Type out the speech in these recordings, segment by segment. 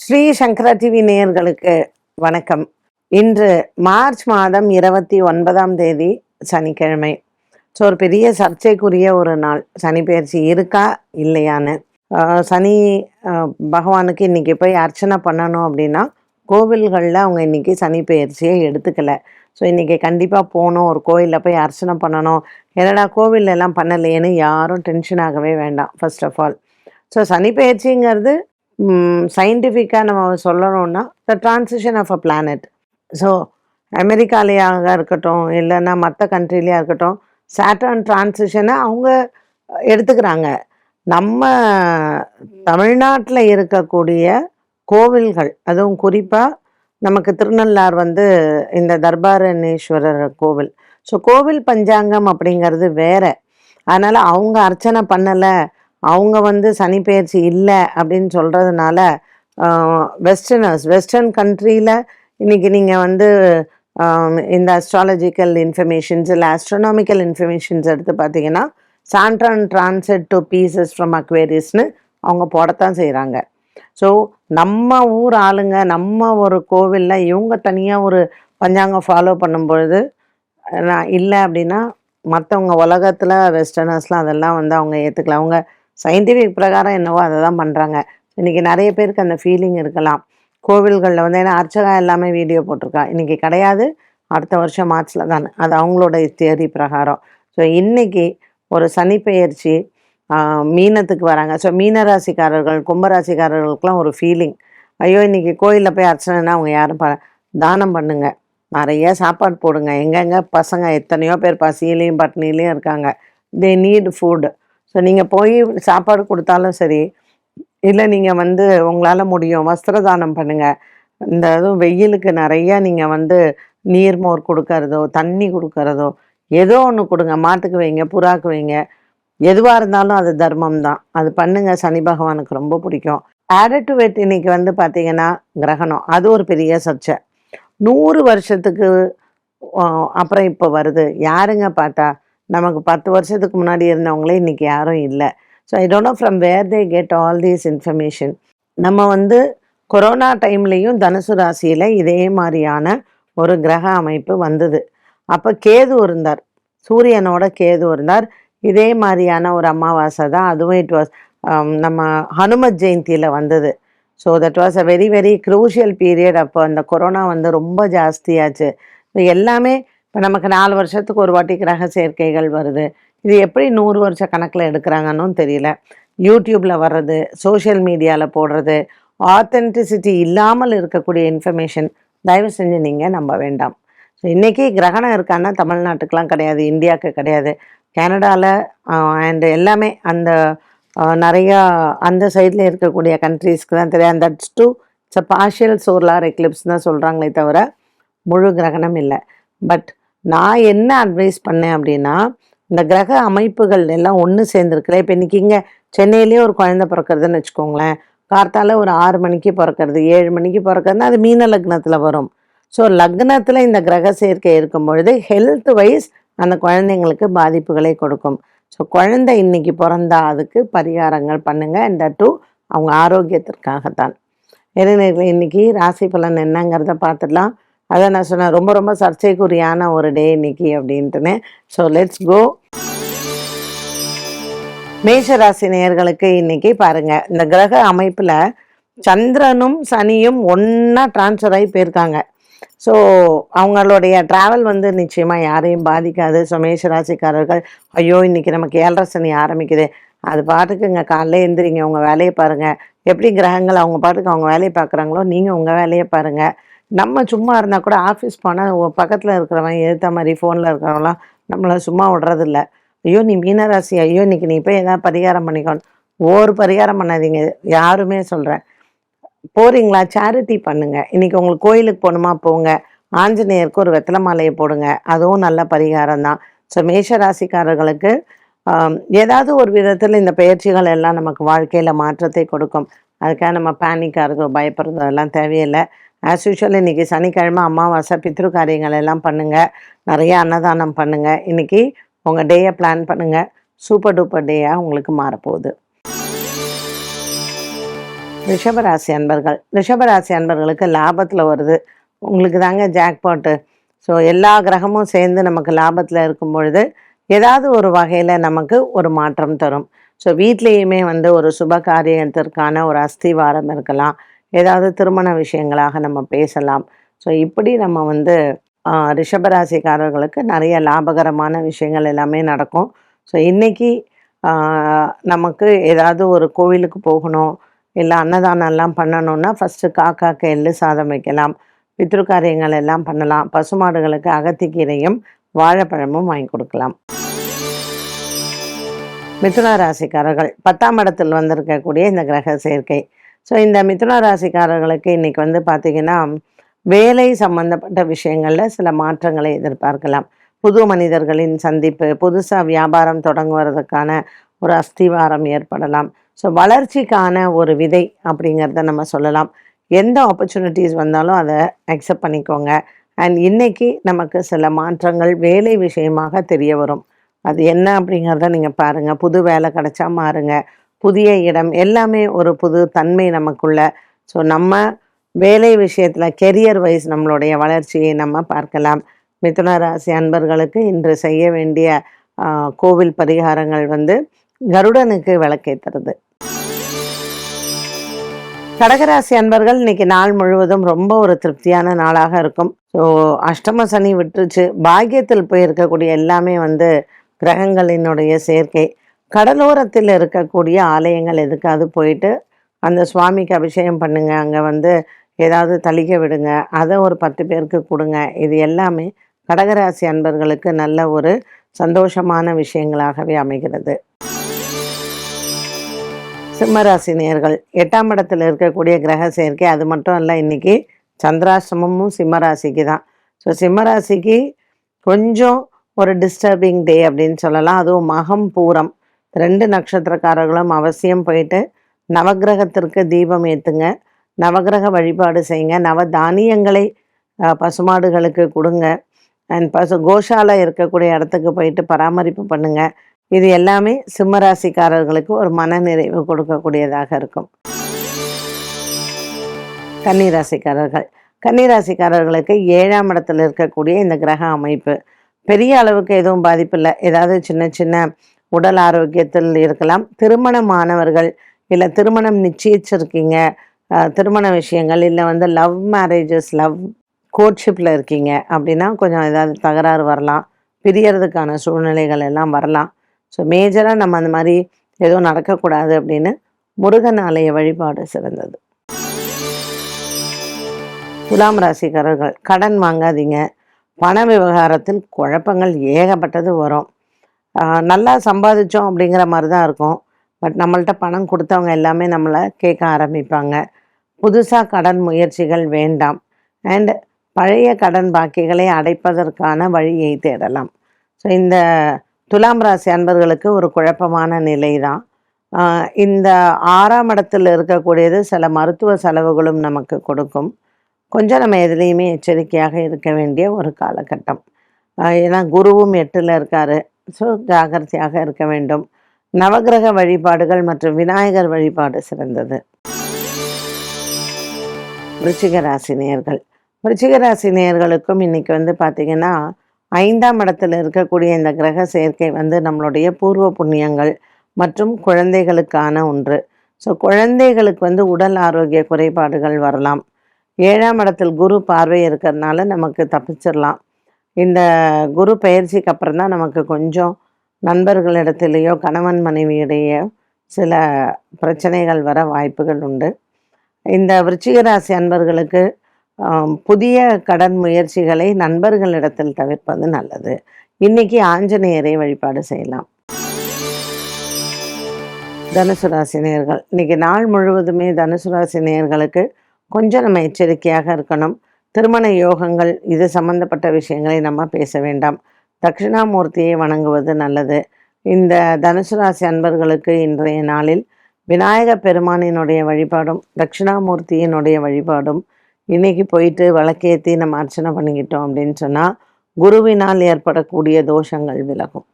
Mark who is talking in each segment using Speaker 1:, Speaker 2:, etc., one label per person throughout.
Speaker 1: ஸ்ரீ சங்கரா TV நேயர்களுக்கு வணக்கம். இன்று மார்ச் மாதம் இருபத்தி ஒன்பதாம் தேதி சனிக்கிழமை. ஸோ ஒரு பெரிய சர்ச்சைக்குரிய ஒரு நாள். சனி பயிற்சி இருக்கா? இல்லையான்னு. சனி பகவானுக்கு இன்னைக்கு போய் அர்ச்சனை பண்ணணும் அப்படின்னா கோவில்களில் அவங்க இன்னைக்கு சனி பயிற்சியை எடுத்துக்கல. ஸோ இன்றைக்கி கண்டிப்பாக போகணும். ஒரு கோயிலில் போய் அர்ச்சனை பண்ணணும். என்னடா கோவில்ல பண்ணலையேன்னு யாரும் டென்ஷன் ஆகவே வேண்டாம் ஃபர்ஸ்ட் ஆஃப் ஆல் ஸோ சனி பயிற்சிங்கிறது சயின்டிஃபிக்காக நம்ம சொல்லணும்னா the transition of a planet so அமெரிக்காலேயாக இருக்கட்டும் இல்லைன்னா மற்ற கண்ட்ரிலேயா இருக்கட்டும் சேட்டர்ன் டிரான்சிஷனை அவங்க எடுத்துக்கிறாங்க. நம்ம தமிழ்நாட்டில் இருக்கக்கூடிய கோவில்கள் அதுவும் குறிப்பாக நமக்கு திருநள்ளார் வந்து இந்த தர்பாரணேஸ்வரர் கோவில். ஸோ கோவில் பஞ்சாங்கம் அப்படிங்கிறது வேற. அதனால் அவங்க அர்ச்சனை பண்ணலை அவங்க வந்து சனிப்பெயர்ச்சி இல்லை அப்படின்னு சொல்கிறதுனால வெஸ்டர்னர்ஸ் வெஸ்டர்ன் கண்ட்ரியில் இன்றைக்கி நீங்கள் வந்து இந்த அஸ்ட்ராலஜிக்கல் இன்ஃபர்மேஷன்ஸ் இல்லை ஆஸ்ட்ரோனாமிக்கல் இன்ஃபர்மேஷன்ஸ் எடுத்து பார்த்தீங்கன்னா Saturn transit to Pisces from அக்வேரியஸ்னு அவங்க போடத்தான் செய்கிறாங்க ஸோ நம்ம ஊர் ஆளுங்க நம்ம ஒரு கோவிலில் இவங்க தனியாக ஒரு பஞ்சாங்கம் ஃபாலோ பண்ணும்பொழுது நான் இல்லை அப்படின்னா மற்றவங்க உலகத்தில் வெஸ்டர்னர்ஸ்லாம் அதெல்லாம் வந்து அவங்க ஏற்றுக்கல அவங்க சயின்டிஃபிக் பிரகாரம் என்னவோ அதை தான் பண்ணுறாங்க இன்றைக்கி நிறைய பேருக்கு அந்த ஃபீலிங் இருக்கலாம். கோவில்களில் வந்து ஏன்னா அர்ச்சகா எல்லாமே வீடியோ போட்டிருக்கா. இன்றைக்கி கிடையாது. அடுத்த வருஷம் மார்ச்சில் தான். அது அவங்களோட தியரி பிரகாரம். ஸோ இன்றைக்கி ஒரு சனிப்பெயர்ச்சி மீனத்துக்கு வராங்க. ஸோ மீனராசிக்காரர்கள் கும்பராசிக்காரர்களுக்கெலாம் ஒரு ஃபீலிங் ஐயோ இன்னைக்கு கோயிலில் போய் அர்ச்சனைனா அவங்க யாரும் ப தானம் பண்ணுங்க. நிறைய சாப்பாடு போடுங்க. எங்கெங்க பசங்க எத்தனையோ பேர் பசியிலையும் பட்னிலையும் இருக்காங்க. தே நீட் ஃபுட் ஸோ நீங்கள் போய் சாப்பாடு கொடுத்தாலும் சரி இல்லை நீங்கள் வந்து உங்களால் முடியும் வஸ்திரதானம் பண்ணுங்கள் இந்த இதுவும் வெயிலுக்கு நிறையா நீங்கள் வந்து நீர்மோர் கொடுக்கறதோ தண்ணி கொடுக்கறதோ ஏதோ ஒன்று கொடுங்க. மாட்டுக்கு வைங்க புறாக்கு வைங்க. எதுவாக இருந்தாலும் அது தர்மம் தான். அது பண்ணுங்கள் சனி பகவானுக்கு ரொம்ப பிடிக்கும். ஆடட் டு வெட் இன்னைக்கு வந்து பார்த்தீங்கன்னா கிரகணம். அது ஒரு பெரிய சர்ச்சை. நூறு வருஷத்துக்கு அப்புறம் இப்போ வருது. யாருங்க பார்த்தா நமக்கு பத்து வருஷத்துக்கு முன்னாடி இருந்தவங்களே இன்றைக்கி யாரும் இல்லை. So I don't know from where they get all these information நம்ம வந்து கொரோனா டைம்லேயும் தனுசு ராசியில் இதே மாதிரியான ஒரு கிரக அமைப்பு வந்தது. அப்போ கேது இருந்தார். சூரியனோட கேது இருந்தார். இதே மாதிரியான ஒரு அமாவாசை தான். அதுவும் இட் வாஸ் um, நம்ம ஹனுமத் ஜெயந்தியில் வந்தது. So that was a very very crucial period அப்போ அந்த கொரோனா வந்து ரொம்ப ஜாஸ்தியாச்சு. எல்லாமே இப்போ நமக்கு நாலு வருஷத்துக்கு ஒரு வாட்டி கிரக சேர்க்கைகள் வருது. இது எப்படி நூறு வருஷ கணக்கில் எடுக்கிறாங்கன்னு தெரியல. யூடியூப்பில் வர்றது சோஷியல் மீடியாவில் போடுறது ஆத்தென்டிசிட்டி இல்லாமல் இருக்கக்கூடிய இன்ஃபர்மேஷன் தயவு செஞ்சு நீங்கள் நம்ப வேண்டாம். ஸோ இன்றைக்கி கிரகணம் இருக்கான்னா தமிழ்நாட்டுக்கெலாம் கிடையாது இந்தியாவுக்கு கிடையாது. கனடாவில் அண்ட் எல்லாமே அந்த நிறையா அந்த சைடில் இருக்கக்கூடிய கண்ட்ரீஸ்க்கு தான் தெரியும். That's too it's a partial solar eclipse தான் சொல்கிறாங்களே தவிர முழு கிரகணம் இல்லை. பட் நான் என்ன அட்வைஸ் பண்ணேன் அப்படின்னா இந்த கிரக அமைப்புகள் எல்லாம் ஒன்று சேர்ந்துருக்குல்ல இப்போ இன்றைக்கி இங்கே சென்னையிலேயே ஒரு குழந்தை பிறக்கிறதுன்னு வச்சுக்கோங்களேன். கார்த்தால ஒரு ஆறு மணிக்கு பிறக்கிறது ஏழு மணிக்கு பிறக்கிறதுனா அது மீன லக்னத்தில் வரும். ஸோ லக்னத்தில் இந்த கிரக சேர்க்கை இருக்கும் பொழுது ஹெல்த் வைஸ் அந்த குழந்தைங்களுக்கு பாதிப்புகளை கொடுக்கும். ஸோ குழந்தை இன்னைக்கு பிறந்தா அதுக்கு பரிகாரங்கள் பண்ணுங்க. இந்த டூ அவங்க ஆரோக்கியத்திற்காகத்தான். இளைஞர்கள் இன்னைக்கு ராசி பலன் என்னங்கிறத பார்த்துடலாம். அதை நான் சொன்னேன். ரொம்ப ரொம்ப சர்ச்சைக்குரியான ஒரு டே இன்னைக்கு அப்படின்ட்டுன்னு. ஸோ லெட்ஸ் கோ மேஷராசி நேயர்களுக்கு இன்னைக்கு பாருங்க. இந்த கிரக அமைப்பில் சந்திரனும் சனியும் ஒன்றா டிரான்ஸ்ஃபர் ஆகி போயிருக்காங்க. ஸோ அவங்களுடைய டிராவல் வந்து நிச்சயமாக யாரையும் பாதிக்காது. ஸோ மேஷராசிக்காரர்கள் ஐயோ இன்னைக்கு நமக்கு ஏழரை சனி ஆரம்பிக்குது. அது பாட்டுக்குங்க. காலைல எந்திரிங்க. உங்கள் வேலையை பாருங்கள் எப்படி கிரகங்கள் அவங்க பாட்டுக்கு அவங்க வேலையை பார்க்குறாங்களோ நீங்கள் உங்கள் வேலையை பாருங்கள் நம்ம சும்மா இருந்தால் கூட ஆஃபீஸ் போனால் பக்கத்தில் இருக்கிறவன் ஏற்ற மாதிரி ஃபோனில் இருக்கிறவங்களாம் நம்மளை சும்மா விடுறதில்ல. ஐயோ நீ மீனராசி ஐயோ இன்னைக்கு நீ போய் எதாவது பரிகாரம் பண்ணிக்கணும் ஒரு பரிகாரம் பண்ணாதீங்க யாருமே சொல்கிறேன் போகிறீங்களா சேரிட்டி பண்ணுங்க. இன்னைக்கு உங்களுக்கு கோயிலுக்கு போகணுமா? போங்க. ஆஞ்சநேயருக்கு ஒரு வெத்தலை மாலையை போடுங்க. அதுவும் நல்ல பரிகாரம் தான். ஸோ மேஷ ராசிக்காரர்களுக்கு ஏதாவது ஒரு விதத்தில் இந்த பயிற்சிகள் எல்லாம் நமக்கு வாழ்க்கையில் மாற்றத்தை கொடுக்கும். அதுக்காக நம்ம பேனிக் பயப்படுறதோ எல்லாம் தேவையில்லை. ஆஸ் யூஷுவல் இன்னைக்கு சனிக்கிழமை அமாவாசை பித்ரு காரியங்கள் எல்லாம் பண்ணுங்கள் நிறைய அன்னதானம் பண்ணுங்கள் இன்னைக்கு உங்கள் டேயை பிளான் பண்ணுங்கள் சூப்பர் டூப்பர் டேயாக உங்களுக்கு மாறப்போகுது. ரிஷபராசி அன்பர்கள். ரிஷபராசி அன்பர்களுக்கு லாபத்தில் வருது. உங்களுக்கு தாங்க ஜாக்பாட்டு ஸோ எல்லா கிரகமும் சேர்ந்து நமக்கு லாபத்தில் இருக்கும் பொழுது ஏதாவது ஒரு வகையில் நமக்கு ஒரு மாற்றம் தரும். ஸோ வீட்லேயுமே வந்து ஒரு சுப காரியத்திற்கான ஒரு அஸ்திவாரம் இருக்கலாம். ஏதாவது திருமண விஷயங்களாக நம்ம பேசலாம். ஸோ இப்படி நம்ம வந்து ரிஷபராசிக்காரர்களுக்கு நிறைய லாபகரமான விஷயங்கள் எல்லாமே நடக்கும். ஸோ இன்னைக்கு நமக்கு ஏதாவது ஒரு கோவிலுக்கு போகணும் இல்லை அன்னதானம் எல்லாம் பண்ணணும்னா ஃபஸ்ட்டு காக்காக்கு எள்ளு சாதம் வைக்கலாம். பித்ரு காரியங்கள் எல்லாம் பண்ணலாம். பசுமாடுகளுக்கு அகத்திக்கீரையும் வாழைப்பழமும் வாங்கி கொடுக்கலாம். மிதுன ராசிக்காரர்கள் பத்தாம் இடத்தில் வந்திருக்கக்கூடிய இந்த கிரக சேர்க்கை. ஸோ இந்த மிதுன ராசிக்காரர்களுக்கு இன்னைக்கு வந்து பார்த்திங்கன்னா வேலை சம்பந்தப்பட்ட விஷயங்களில் சில மாற்றங்களை எதிர்பார்க்கலாம். புது மனிதர்களின் சந்திப்பு புதுசாக வியாபாரம் தொடங்குவதற்கான ஒரு அஸ்திவாரம் ஏற்படலாம். ஸோ வளர்ச்சிக்கான ஒரு விதை அப்படிங்கிறத நம்ம சொல்லலாம். எந்த ஆப்பர்ச்சுனிட்டிஸ் வந்தாலும் அதை அக்செப்ட் பண்ணிக்கோங்க. அண்ட் இன்னைக்கு நமக்கு சில மாற்றங்கள் வேலை விஷயமாக தெரிய வரும். அது என்ன அப்படிங்கிறத நீங்கள் பாருங்கள் புது வேலை கிடைச்சா மாறுங்க. புதிய இடம் எல்லாமே ஒரு புது தன்மை நமக்குள்ள. ஸோ நம்ம வேலை விஷயத்தில் கெரியர் வைஸ் நம்மளுடைய வளர்ச்சியை நம்ம பார்க்கலாம். மிதுன ராசி அன்பர்களுக்கு இன்று செய்ய வேண்டிய கோவில் பரிகாரங்கள் வந்து கருடனுக்கு விளக்கேற்றுறது கடகராசி அன்பர்கள் இன்னைக்கு நாள் முழுவதும் ரொம்ப ஒரு திருப்தியான நாளாக இருக்கும். ஸோ அஷ்டம சனி விட்டுருச்சு. பாக்கியத்தில் போய் இருக்கக்கூடிய எல்லாமே வந்து கிரகங்களினுடைய சேர்க்கை கடலோரத்தில் இருக்கக்கூடிய ஆலயங்கள் எதுக்காவது போயிட்டு அந்த சுவாமிக்கு அபிஷேகம் பண்ணுங்க அங்கே வந்து ஏதாவது தளிக்க விடுங்க அதை ஒரு பத்து பேருக்கு கொடுங்க. இது எல்லாமே கடகராசி அன்பர்களுக்கு நல்ல ஒரு சந்தோஷமான விஷயங்களாகவே அமைகிறது. சிம்மராசி நேர்கள் எட்டாம் இடத்துல இருக்கக்கூடிய கிரக சேர்க்கை அது மட்டும் இல்லை இன்னைக்கு சந்திராசிரமமும் சிம்மராசிக்கு தான். ஸோ சிம்மராசிக்கு கொஞ்சம் ஒரு டிஸ்டர்பிங் டே அப்படின்னு சொல்லலாம். அதுவும் மகம் பூரம். ரெண்டு நட்சத்திரக்காரர்களும் அவசியம் போயிட்டு நவக்கிரகத்திற்கு தீபம் ஏற்றுங்க நவக்கிரக வழிபாடு செய்யுங்க. நவ தானியங்களை பசுமாடுகளுக்கு கொடுங்க. அண்ட் பசு கோஷால இருக்கக்கூடிய இடத்துக்கு போயிட்டு பராமரிப்பு பண்ணுங்க. இது எல்லாமே சிம்மராசிக்காரர்களுக்கு ஒரு மனநிறைவு கொடுக்கக்கூடியதாக இருக்கும். கன்னிராசிக்காரர்கள். கன்னிராசிக்காரர்களுக்கு ஏழாம் இடத்துல இருக்கக்கூடிய இந்த கிரக அமைப்பு. பெரிய அளவுக்கு எதுவும் பாதிப்பு இல்லை ஏதாவது சின்ன சின்ன உடல் ஆரோக்கியத்தில் இருக்கலாம். திருமணமானவர்கள் இல்லை திருமணம் நிச்சயிச்சிருக்கீங்க திருமண விஷயங்கள் இல்லை வந்து லவ் மேரேஜஸ் லவ் கோர்ட்ஷிப்பில் இருக்கீங்க அப்படின்னா கொஞ்சம் ஏதாவது தகராறு வரலாம். பிரியறதுக்கான சூழ்நிலைகள் எல்லாம் வரலாம். ஸோ மேஜராக நம்ம அந்த மாதிரி எதுவும் நடக்கக்கூடாது அப்படின்னு முருகன் ஆலய வழிபாடு சிறந்தது. துலாம் ராசிக்காரர்கள் கடன் வாங்காதீங்க. பண விவகாரத்தில் குழப்பங்கள் ஏகப்பட்டது வரும். நல்லா சம்பாதிச்சோம் அப்படிங்கிற மாதிரி தான் இருக்கும். பட் நம்மள்ட்ட பணம் கொடுத்தவங்க எல்லாமே நம்மளை கேட்க ஆரம்பிப்பாங்க. புதுசாக கடன் முயற்சிகள் வேண்டாம். அண்ட் பழைய கடன் பாக்கிகளை அடைப்பதற்கான வழியை தேடலாம். ஸோ இந்த துலாம் ராசி அன்பர்களுக்கு ஒரு குழப்பமான நிலை தான் இந்த ஆறாம் இடத்தில் இருக்கக்கூடியது சில மருத்துவ செலவுகளும் நமக்கு கொடுக்கும். கொஞ்சம் நம்ம எதுலேயுமே எச்சரிக்கையாக இருக்க வேண்டிய ஒரு காலகட்டம். ஏன்னா குருவும் எட்டில் இருக்காரு. ஸோ ஜாகிரதையாக இருக்க வேண்டும். நவக்கிரக வழிபாடுகள் மற்றும் விநாயகர் வழிபாடு சிறந்தது. ருச்சிகராசி நேர்கள் ருச்சிகராசி நேர்களுக்கும் இன்னைக்கு வந்து பார்த்திங்கன்னா ஐந்தாம் இடத்துல இருக்கக்கூடிய இந்த கிரக சேர்க்கை வந்து நம்மளுடைய பூர்வ புண்ணியங்கள் மற்றும் குழந்தைகளுக்கான ஒன்று. ஸோ குழந்தைகளுக்கு வந்து உடல் ஆரோக்கிய குறைபாடுகள் வரலாம். ஏழாம் இடத்தில் குரு பார்வை இருக்கிறதுனால நமக்கு தப்பிச்சிடலாம். இந்த குரு பயிற்சிக்கு அப்புறம் தான் நமக்கு கொஞ்சம் நண்பர்களிடத்திலேயோ கணவன் மனைவியிடையோ சில பிரச்சனைகள் வர வாய்ப்புகள் உண்டு. இந்த விருச்சிகராசி அன்பர்களுக்கு புதிய கடன் முயற்சிகளை நண்பர்களிடத்தில் தவிர்ப்பது நல்லது. இன்னைக்கு ஆஞ்சநேயரை வழிபாடு செய்யலாம். தனுசு ராசி நேர்கள் இன்னைக்கு நாள் முழுவதுமே தனுசு ராசி நேர்களுக்கு கொஞ்சம் நம்ம எச்சரிக்கையாக இருக்கணும். திருமண யோகங்கள் இது சம்பந்தப்பட்ட விஷயங்களை நம்ம பேச வேண்டாம். தட்சிணாமூர்த்தியை வணங்குவது நல்லது. இந்த தனுசு ராசி அன்பர்களுக்கு இன்றைய நாளில் விநாயக பெருமானினுடைய வழிபாடும் தட்சிணாமூர்த்தியினுடைய வழிபாடும் இன்னைக்கு போயிட்டு விளக்கேற்றி நம்ம அர்ச்சனை பண்ணிக்கிட்டோம் அப்படின்னு சொன்னால் குருவினால் ஏற்படக்கூடிய தோஷங்கள் விலகும்.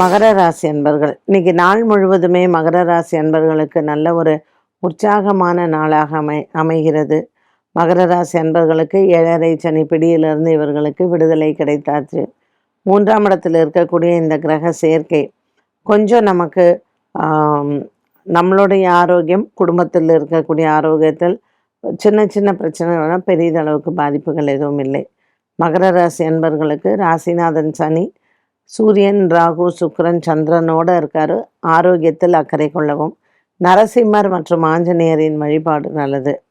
Speaker 1: மகர ராசி அன்பர்கள் இன்னைக்கு நாள் முழுவதுமே மகர ராசி அன்பர்களுக்கு நல்ல ஒரு உற்சாகமான நாளாக அமை அமைகிறது. மகர ராசி அன்பர்களுக்கு ஏழரை சனி பிடியிலிருந்து இவர்களுக்கு விடுதலை கிடைத்தாச்சு. மூன்றாம் இடத்தில் இருக்கக்கூடிய இந்த கிரக சேர்க்கை கொஞ்சம் நமக்கு நம்மளுடைய ஆரோக்கியம் குடும்பத்தில் இருக்கக்கூடிய ஆரோக்கியத்தில் சின்ன சின்ன பிரச்சனைகள்லாம் பெரிதளவுக்கு பாதிப்புகள் எதுவும் இல்லை. மகர ராசி அன்பர்களுக்கு ராசிநாதன் சனி சூரியன் ராகு சுக்கரன் சந்திரனோட இருக்காரு. ஆரோக்கியத்தில் அக்கறை கொள்ளவும் நரசிம்மர் மற்றும் ஆஞ்சநேயரின் வழிபாடு நல்லது.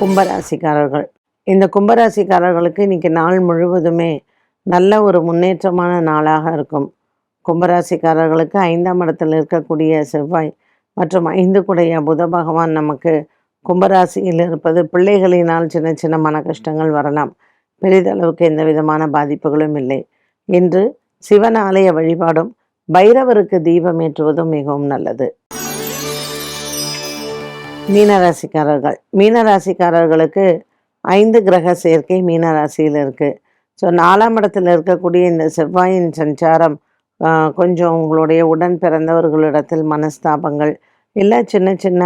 Speaker 1: கும்பராசிக்காரர்கள். இந்த கும்பராசிக்காரர்களுக்கு இன்னைக்கு நாள் முழுவதுமே நல்ல ஒரு முன்னேற்றமான நாளாக இருக்கும். கும்பராசிக்காரர்களுக்கு ஐந்தாம் இடத்தில் இருக்கக்கூடிய செவ்வாய் மற்றும் ஐந்து குடைய புத பகவான் நமக்கு கும்பராசியில் இருப்பது பிள்ளைகளினால் சின்ன சின்ன மன கஷ்டங்கள் வரலாம். பெரிதளவுக்கு எந்த விதமான பாதிப்புகளும் இல்லை. இன்று சிவன் ஆலய வழிபாடும் பைரவருக்கு தீபம் ஏற்றுவதும் மிகவும் நல்லது. மீனராசிக்காரர்கள். மீனராசிக்காரர்களுக்கு ஐந்து கிரக சேர்க்கை மீனராசியில் இருக்கு. ஸோ நாலாம் இடத்துல இருக்கக்கூடிய இந்த செவ்வாயின் சஞ்சாரம் கொஞ்சம் உங்களுடைய உடன் பிறந்தவர்களிடத்தில் மனஸ்தாபங்கள் இல்லை சின்ன சின்ன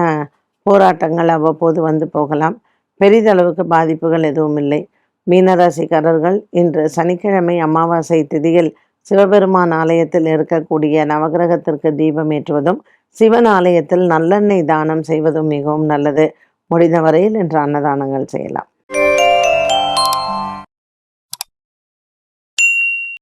Speaker 1: போராட்டங்கள் அவ்வப்போது வந்து போகலாம். பெரிதளவுக்கு பாதிப்புகள் எதுவும் இல்லை. மீனராசிக்காரர்கள் இன்று சனிக்கிழமை அமாவாசை திதியில் சிவபெருமான் ஆலயத்தில் இருக்கக்கூடிய நவகிரகத்திற்கு தீபம் ஏற்றுவதும் சிவன் ஆலயத்தில் நல்லெண்ணெய் தானம் செய்வதும் மிகவும் நல்லது. முடிந்த வரையில் இன்று அன்னதானங்கள் செய்யலாம்.